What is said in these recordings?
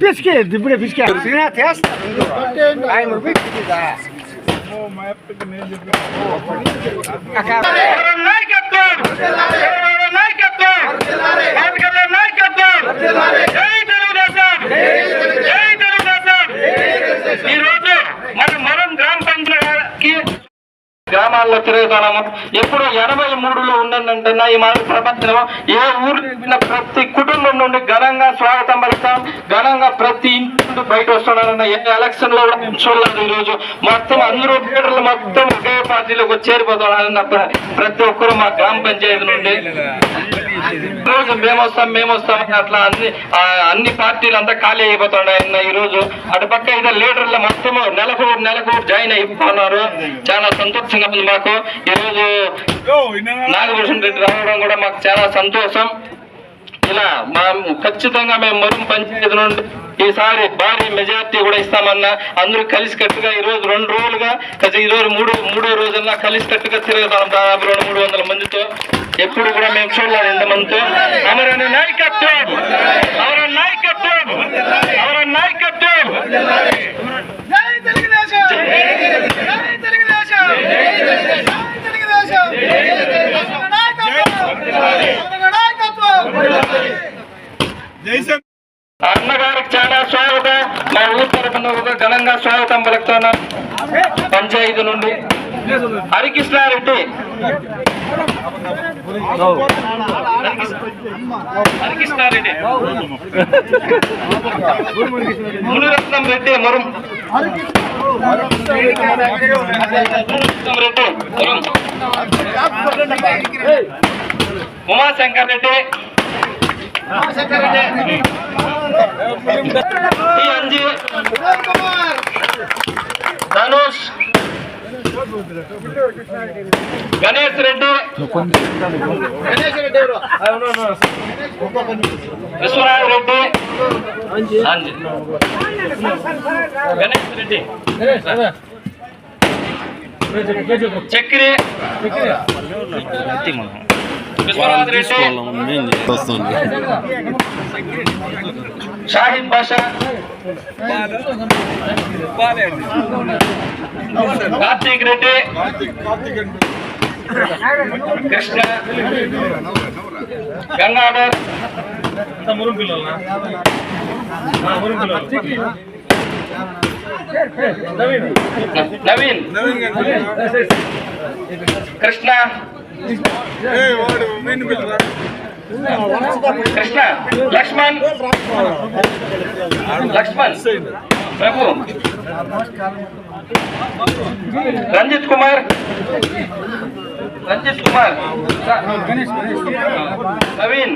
పిసికి ఇప్పుడే పిసికి. చేస్తా ఆయన? అక్కడ. నాయకత్వం నాయకత్వం పవన్ కళ్యాణ్ నాయకత్వం జై తెలుగుదేశం జై తెలుగుదేశం ఈ రోజు మన మరం గ్రామ పంచాయతీ గ్రామాల్లో తిరుగుతున్నాము ఎప్పుడు ఎనభై మూడులో ఉండంటే ఈ మన ప్రపంచం ఏ ఊరు వెళ్ళినా ప్రతి కుటుంబం నుండి ఘనంగా స్వాగతం పలుకుతాం. ఘనంగా ప్రతి ఇంటి నుండి బయట వస్తున్నారన్న ఏ ఎలక్షన్లో కూడా మేము చూడలేదు ఈ రోజు మొత్తం అందరూ లీడర్లు మొత్తం ఒకే పార్టీలోకి చేరిపోతున్నారన్న ప్రతి ఒక్కరు మా గ్రామ పంచాయతీ నుండి. రోజు మేము వస్తాం మేము వస్తాం అట్లా అన్ని అన్ని పార్టీలు అంతా ఖాళీ అయిపోతున్నాయి ఈ రోజు అటు పక్క ఇదే లీడర్ల మొత్తం నెలకు నెలకు జాయిన్ అయిపోతున్నారు. చాలా సంతోషంగా ఉంది మాకు. ఈ రోజు నాగభూషణ్ రెడ్డి రావడం కూడా మాకు చాలా సంతోషం. ఇలా మా ఖచ్చితంగా మేము మరుగు పంచాయతీ నుండి ఈసారి భారీ మెజార్టీ కూడా ఇస్తామన్నా. అందరూ కలిసి కట్టుగా రెండు రోజులుగా ఈరోజు ఈ రోజు మూడు మూడో రోజుల్లో కలిసి కట్టుగా తిరుగుతాం దాదాపు రెండు మూడు వందల మందితో. ఎప్పుడు కూడా మేము చూడలేదు ఇంతమందితో. అమరణ నాయకత్వం అవర నాయకత్వం అవర నాయకత్వం. జై తెలుగుదేశం! జై తెలుగుదేశం నాయకత్వం నాయకత్వం అన్నగారికి చాలా స్వాగతం మా ఊరు తరఫున ఒక ఘనంగా స్వాగతం పలుకుతున్నాం పంచాయతీ నుండి హరికృష్ణారెడ్డి హరికృష్ణారెడ్డి మునిరత్నం రెడ్డి మరుం మునిరత్నం రెడ్డి మరుం ఉమాశంకర్ రెడ్డి ఈ అంజి ధనుష్ గణేష్ రెడ్డి. విశ్వనాథ్ రెడ్డి గణేష్ రెడ్డి. చక్రి. విశ్వనాథ్ రెడ్డి. ஷாஹித் பாஷா. கார்த்திக் ரெட்டி. கிருஷ்ணா. கங்காதர். முருகன் பிள்ளை நவீன் கிருஷ்ணா மீன் பிள்ளை కృష్ణ లక్ష్మణ్ లక్ష్మణ్ ప్రభు రంజిత్ కుమార్ రంజిత్ కుమార్ నవీన్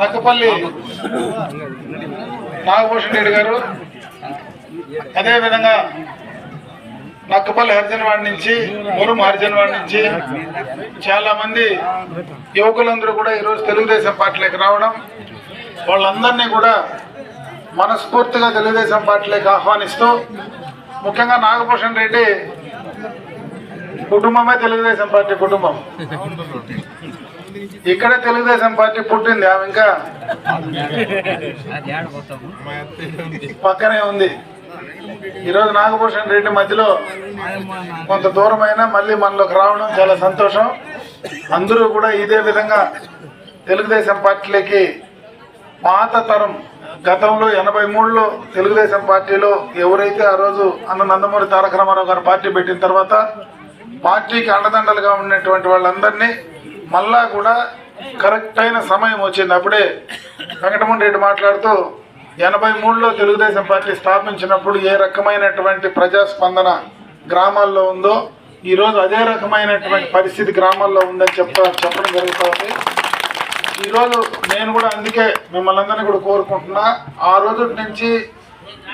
నక్కపల్లి నాగభూషణ్ రెడ్డి గారు. అదేవిధంగా నక్కపల్లి హరిజనవాడి నుంచి మురుము హరిజనవాడి నుంచి చాలా మంది యువకులందరూ కూడా ఈరోజు తెలుగుదేశం పార్టీలోకి రావడం వాళ్ళందరినీ కూడా మనస్ఫూర్తిగా తెలుగుదేశం పార్టీలోకి ఆహ్వానిస్తూ ముఖ్యంగా నాగభూషణ్ రెడ్డి కుటుంబమే తెలుగుదేశం పార్టీ కుటుంబం. ఇక్కడ తెలుగుదేశం పార్టీ పుట్టింది ఆమె ఇంకా పక్కనే ఉంది. ఈరోజు నాగభూషణ్ రెడ్డి మధ్యలో కొంత దూరమైన మళ్ళీ మనలోకి రావడం చాలా సంతోషం. అందరూ కూడా ఇదే విధంగా తెలుగుదేశం పార్టీలకి పాత తరం గతంలో ఎనభై మూడులో తెలుగుదేశం పార్టీలో ఎవరైతే ఆ రోజు అన్న నందమూరి తారక రామారావు గారు పార్టీ పెట్టిన తర్వాత పార్టీకి అండదండలుగా ఉన్నటువంటి వాళ్ళందరినీ మళ్ళా కూడా కరెక్ట్ అయిన సమయం వచ్చింది. అప్పుడే వెంకటమోహన్ రెడ్డి మాట్లాడుతూ ఎనభై మూడులో తెలుగుదేశం పార్టీ స్థాపించినప్పుడు ఏ రకమైనటువంటి ప్రజాస్పందన గ్రామాల్లో ఉందో ఈరోజు అదే రకమైనటువంటి పరిస్థితి గ్రామాల్లో ఉందని చెప్తా చెప్పడం జరుగుతుంది ఈరోజు నేను కూడా అందుకే మిమ్మల్ని అందరినీ కూడా కోరుకుంటున్నా ఆ రోజు నుంచి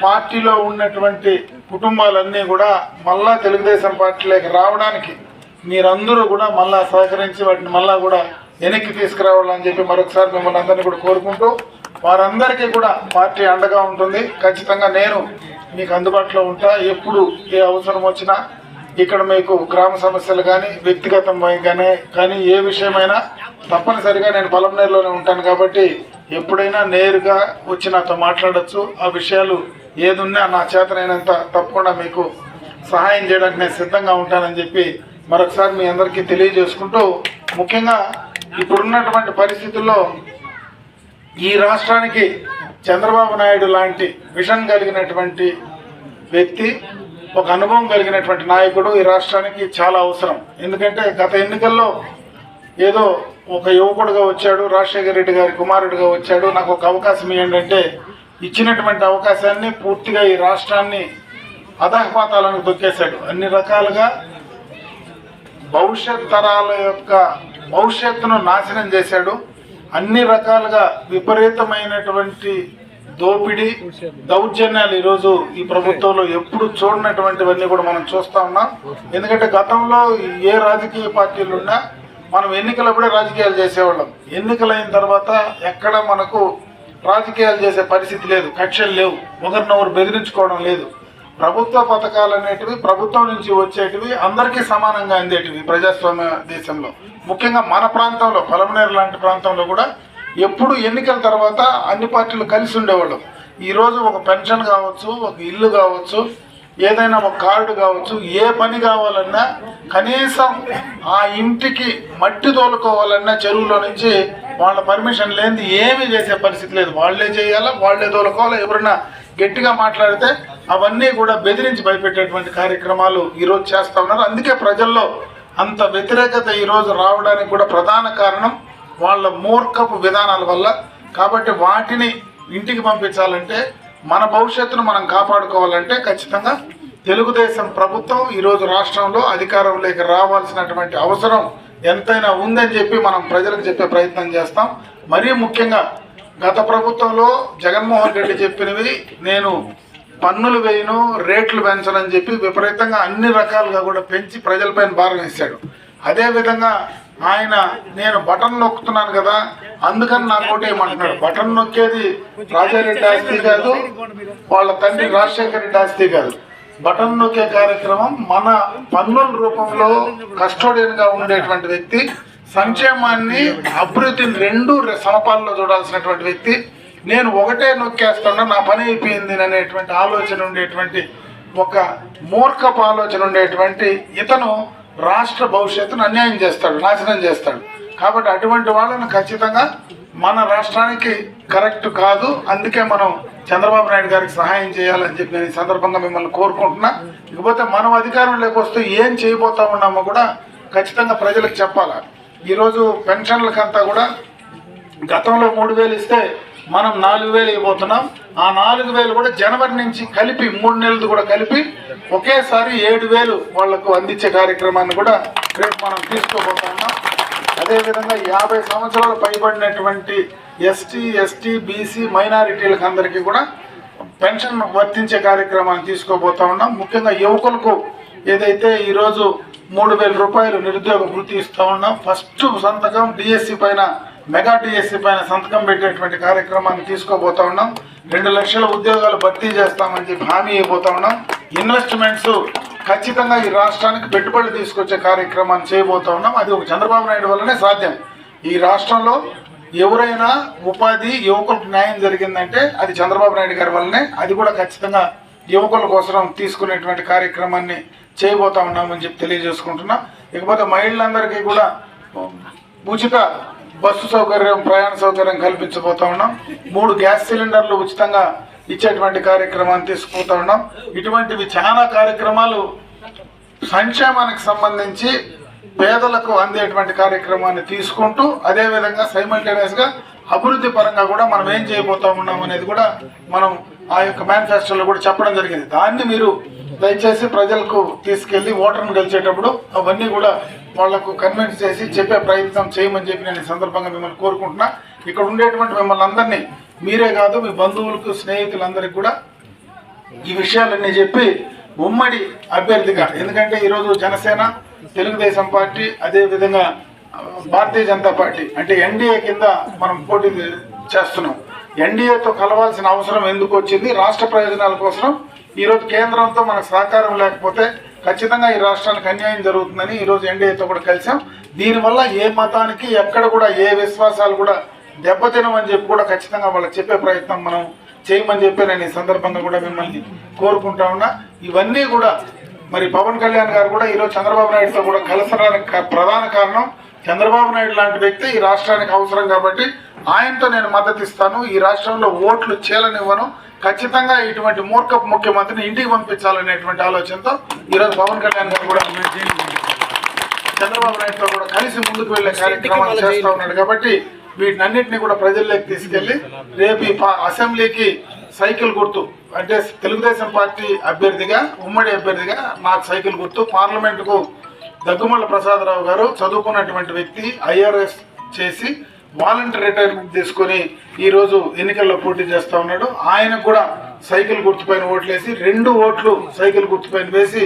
పార్టీలో ఉన్నటువంటి కుటుంబాలన్నీ కూడా మళ్ళా తెలుగుదేశం పార్టీలోకి రావడానికి మీరందరూ కూడా మళ్ళా సహకరించి వాటిని మళ్ళా కూడా వెనక్కి తీసుకురావాలని చెప్పి మరొకసారి మిమ్మల్ని అందరినీ కూడా కోరుకుంటూ వారందరికీ కూడా పార్టీ అండగా ఉంటుంది. ఖచ్చితంగా నేను మీకు అందుబాటులో ఉంటా. ఎప్పుడు ఏ అవసరం వచ్చినా ఇక్కడ మీకు గ్రామ సమస్యలు కానీ వ్యక్తిగతం కానీ కానీ ఏ విషయమైనా తప్పనిసరిగా నేను పొలంనేరులోనే ఉంటాను కాబట్టి ఎప్పుడైనా నేరుగా వచ్చి నాతో మాట్లాడొచ్చు. ఆ విషయాలు ఏదున్నా నా చేతనైనంత తప్పకుండా మీకు సహాయం చేయడానికి నేను సిద్ధంగా ఉంటానని చెప్పి మరొకసారి మీ అందరికీ తెలియజేసుకుంటూ ముఖ్యంగా ఇప్పుడున్నటువంటి పరిస్థితుల్లో ఈ రాష్ట్రానికి చంద్రబాబు నాయుడు లాంటి విషన్ కలిగినటువంటి వ్యక్తి ఒక అనుభవం కలిగినటువంటి నాయకుడు ఈ రాష్ట్రానికి చాలా అవసరం. ఎందుకంటే గత ఎన్నికల్లో ఏదో ఒక యువకుడుగా వచ్చాడు రాజశేఖర రెడ్డి గారి కుమారుడిగా వచ్చాడు. నాకు ఒక అవకాశం ఏంటంటే ఇచ్చినటువంటి అవకాశాన్ని పూర్తిగా ఈ రాష్ట్రాన్ని అధహపాతాలను దొక్కేశాడు అన్ని రకాలుగా భవిష్యత్ తరాల యొక్క భవిష్యత్తును నాశనం చేశాడు. అన్ని రకాలుగా విపరీతమైనటువంటి దోపిడీ దౌర్జన్యాలు ఈరోజు ఈ ప్రభుత్వంలో ఎప్పుడు చూడనటువంటివన్నీ కూడా మనం చూస్తా ఉన్నాం. ఎందుకంటే గతంలో ఏ రాజకీయ పార్టీలు ఉన్నా మనం ఎన్నికలప్పుడే రాజకీయాలు చేసేవాళ్ళం. ఎన్నికలైన తర్వాత ఎక్కడ మనకు రాజకీయాలు చేసే పరిస్థితి లేదు. కక్షలు లేవు. ఒకరినొకరు బెదిరించుకోవడం లేదు. ప్రభుత్వ పథకాలు అనేటివి ప్రభుత్వం నుంచి వచ్చేటివి అందరికీ సమానంగా అందేటివి ప్రజాస్వామ్య దేశంలో. ముఖ్యంగా మన ప్రాంతంలో పొలమనేరు లాంటి ప్రాంతంలో కూడా ఎప్పుడు ఎన్నికల తర్వాత అన్ని పార్టీలు కలిసి ఉండేవాళ్ళు. ఈరోజు ఒక పెన్షన్ కావచ్చు ఒక ఇల్లు కావచ్చు ఏదైనా ఒక కార్డు కావచ్చు ఏ పని కావాలన్నా కనీసం ఆ ఇంటికి మట్టి తోలుకోవాలన్నా చెరువులో నుంచి వాళ్ళ పర్మిషన్ లేనిది ఏమీ చేసే పరిస్థితి లేదు. వాళ్ళే చేయాలా వాళ్ళే తోలుకోవాలా? ఎవరైనా గట్టిగా మాట్లాడితే అవన్నీ కూడా బెదిరించి భయపెట్టేటువంటి కార్యక్రమాలు ఈరోజు చేస్తూ ఉన్నారు. అందుకే ప్రజల్లో అంత వ్యతిరేకత ఈరోజు రావడానికి కూడా ప్రధాన కారణం వాళ్ళ మూర్ఖపు విధానాల వల్ల. కాబట్టి వాటిని ఇంటికి పంపించాలంటే మన భవిష్యత్తును మనం కాపాడుకోవాలంటే ఖచ్చితంగా తెలుగుదేశం ప్రభుత్వం ఈరోజు రాష్ట్రంలో అధికారంలోకి రావాల్సినటువంటి అవసరం ఎంతైనా ఉందని చెప్పి మనం ప్రజలకు చెప్పే ప్రయత్నం చేస్తాం. మరీ ముఖ్యంగా గత ప్రభుత్వంలో జగన్మోహన్ రెడ్డి చెప్పినవి నేను పన్నులు వేయను రేట్లు పెంచనని చెప్పి విపరీతంగా అన్ని రకాలుగా కూడా పెంచి ప్రజలపైన భారం వేశాడు. అదేవిధంగా ఆయన నేను బటన్ నొక్కుతున్నాను కదా అందుకని నాకు ఒకటి ఏమంటున్నాడు బటన్ నొక్కేది రాజారెడ్డి ఆస్తి కాదు వాళ్ళ తండ్రి రాజశేఖర రెడ్డి ఆస్తి కాదు. బటన్ నొక్కే కార్యక్రమం మన పన్నుల రూపంలో కస్టోడియన్గా ఉండేటువంటి వ్యక్తి సంక్షేమాన్ని అభివృద్ధిని రెండు సమపాల్లో చూడాల్సినటువంటి వ్యక్తి నేను ఒకటే నొక్కేస్తున్నా నా పని అయిపోయింది అనేటువంటి ఆలోచన ఉండేటువంటి ఒక మూర్ఖపు ఆలోచన ఉండేటువంటి ఇతను రాష్ట్ర భవిష్యత్తును అన్యాయం చేస్తాడు నాశనం చేస్తాడు. కాబట్టి అటువంటి వాళ్ళను ఖచ్చితంగా మన రాష్ట్రానికి కరెక్ట్ కాదు. అందుకే మనం చంద్రబాబు నాయుడు గారికి సహాయం చేయాలని చెప్పి నేను ఈ సందర్భంగా మిమ్మల్ని కోరుకుంటున్నా. ఇకపోతే మనం అధికారంలోకి వస్తే ఏం చేయబోతా ఉన్నామో కూడా ఖచ్చితంగా ప్రజలకు చెప్పాలి? ఈరోజు పెన్షన్లకంతా కూడా గతంలో మూడు వేలు ఇస్తే మనం నాలుగు వేలు ఇవ్వబోతున్నాం. ఆ నాలుగు వేలు కూడా జనవరి నుంచి కలిపి మూడు నెలలు కూడా కలిపి ఒకేసారి ఏడు వేలు వాళ్ళకు అందించే కార్యక్రమాన్ని కూడా రేపు మనం తీసుకోబోతున్నాం. అదేవిధంగా యాభై సంవత్సరాలు పైబడినటువంటి ఎస్టీ ఎస్టీ బీసీ మైనారిటీలకు అందరికీ కూడా పెన్షన్ వర్తించే కార్యక్రమాన్ని తీసుకోబోతా ఉన్నాం. ముఖ్యంగా యువకులకు ఏదైతే ఈరోజు మూడు వేల రూపాయలు నిరుద్యోగ వృత్తి ఇస్తూ ఉన్నాం ఫస్ట్ సంతకం డిఎస్సి పైన మెగా టీఎస్సీ పైన సంతకం పెట్టేటువంటి కార్యక్రమాన్ని తీసుకోబోతా ఉన్నాం. రెండు లక్షల ఉద్యోగాలు భర్తీ చేస్తామని చెప్పి హామీ ఇవ్వబోతా ఉన్నాం. ఇన్వెస్ట్మెంట్స్ ఖచ్చితంగా ఈ రాష్ట్రానికి పెట్టుబడులు తీసుకొచ్చే కార్యక్రమాన్ని చేయబోతా ఉన్నాం. అది ఒక చంద్రబాబు నాయుడు వల్లనే సాధ్యం. ఈ రాష్ట్రంలో ఎవరైనా ఉపాధి యువకులకు న్యాయం జరిగిందంటే అది చంద్రబాబు నాయుడు గారి వల్లనే అది కూడా ఖచ్చితంగా యువకుల కోసం తీసుకునేటువంటి కార్యక్రమాన్ని చేయబోతా ఉన్నామని చెప్పి తెలియజేసుకుంటున్నాం. ఇకపోతే మహిళలందరికీ కూడా ఉచిత బస్సు సౌకర్యం ప్రయాణ సౌకర్యం కల్పించబోతా ఉన్నాం. మూడు గ్యాస్ సిలిండర్లు ఉచితంగా ఇచ్చేటువంటి కార్యక్రమాన్ని తీసుకుపోతా ఉన్నాం. ఇటువంటివి చాలా కార్యక్రమాలు సంక్షేమానికి సంబంధించి పేదలకు అందేటువంటి కార్యక్రమాన్ని తీసుకుంటూ అదేవిధంగా సైమల్టేనియస్గా అభివృద్ధి పరంగా కూడా మనం ఏం చేయబోతా ఉన్నాం అనేది కూడా మనం ఆ యొక్క మేనిఫెస్టోలో కూడా చెప్పడం జరిగింది. దాన్ని మీరు దయచేసి ప్రజలకు తీసుకెళ్ళి ఓటర్ను గెలిచేటప్పుడు అవన్నీ కూడా వాళ్ళకు కన్విన్స్ చేసి చెప్పే ప్రయత్నం చేయమని చెప్పి నేను ఈ సందర్భంగా మిమ్మల్ని కోరుకుంటున్నా. ఇక్కడ ఉండేటువంటి మిమ్మల్ని అందరినీ మీరే కాదు మీ బంధువులకు స్నేహితులందరికీ కూడా ఈ విషయాలన్నీ చెప్పి ఉమ్మడి అభ్యర్థిగా ఎందుకంటే ఈరోజు జనసేన తెలుగుదేశం పార్టీ అదేవిధంగా భారతీయ జనతా పార్టీ అంటే ఎన్డీఏ కింద మనం పోటీ చేస్తున్నాం. ఎన్డీఏతో కలవాల్సిన అవసరం ఎందుకు వచ్చింది? రాష్ట్ర ప్రయోజనాల కోసం ఈరోజు కేంద్రంతో మనకు సహకారం లేకపోతే ఖచ్చితంగా ఈ రాష్ట్రానికి అన్యాయం జరుగుతుందని ఈరోజు ఎన్డీఏతో కూడా కలిసాం. దీనివల్ల ఏ మతానికి ఎక్కడ కూడా ఏ విశ్వాసాలు కూడా దెబ్బతినమని చెప్పి కూడా ఖచ్చితంగా వాళ్ళకి చెప్పే ప్రయత్నం మనం చేయమని చెప్పి నేను ఈ సందర్భంగా కూడా మిమ్మల్ని కోరుకుంటా ఉన్నా. ఇవన్నీ కూడా మరి పవన్ కళ్యాణ్ గారు కూడా ఈరోజు చంద్రబాబు నాయుడుతో కూడా కలసడానికి ప్రధాన కారణం చంద్రబాబు నాయుడు లాంటి వ్యక్తి ఈ రాష్ట్రానికి అవసరం కాబట్టి ఆయనతో నేను మద్దతు ఇస్తాను. ఈ రాష్ట్రంలో ఓట్లు చేలనివ్వను. ఖచ్చితంగా ఇటువంటి మూర్ఖపు ముఖ్యమంత్రిని ఇంటికి పంపించాలనేటువంటి ఆలోచనతో ఈరోజు పవన్ కళ్యాణ్ గారు కూడా చంద్రబాబు నాయుడుతో కూడా కలిసి ముందుకు వెళ్ళే కార్యక్రమాలు చేస్తా ఉన్నాడు కాబట్టి వీటినన్నింటినీ కూడా ప్రజల్లోకి తీసుకెళ్ళి రేపు ఈ అసెంబ్లీకి సైకిల్ గుర్తు అంటే తెలుగుదేశం పార్టీ అభ్యర్థిగా ఉమ్మడి అభ్యర్థిగా నాకు సైకిల్ గుర్తు పార్లమెంటుకు దగ్గుమల్ల ప్రసాదరావు గారు చదువుకున్నటువంటి వ్యక్తి ఐఆర్ఎస్ చేసి వాలంటీర్ రిటైర్మెంట్ తీసుకొని ఈరోజు ఎన్నికల్లో పోటీ చేస్తూ ఉన్నాడు. ఆయన కూడా సైకిల్ గుర్తుపైన ఓట్లేసి రెండు ఓట్లు సైకిల్ గుర్తుపైన వేసి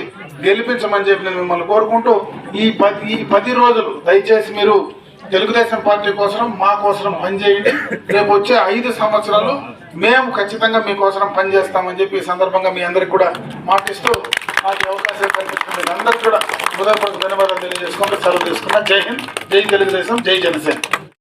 గెలిపించమని చెప్పి నేను మిమ్మల్ని కోరుకుంటూ ఈ పది ఈ పది రోజులు దయచేసి మీరు తెలుగుదేశం పార్టీ కోసం మా కోసం పనిచేయండి. రేపు వచ్చే ఐదు సంవత్సరాలు మేము ఖచ్చితంగా మీకోసం పనిచేస్తామని చెప్పి ఈ సందర్భంగా మీ అందరికి కూడా మాటిస్తూ మాకు అవకాశం కల్పిస్తుంది అందరికీ కూడా హృదయపూర్వక ధన్యవాదాలు తెలియజేసుకుంటూ సెలవు తీసుకున్నా. జై హింద్ జై తెలుగుదేశం జై జనసేన.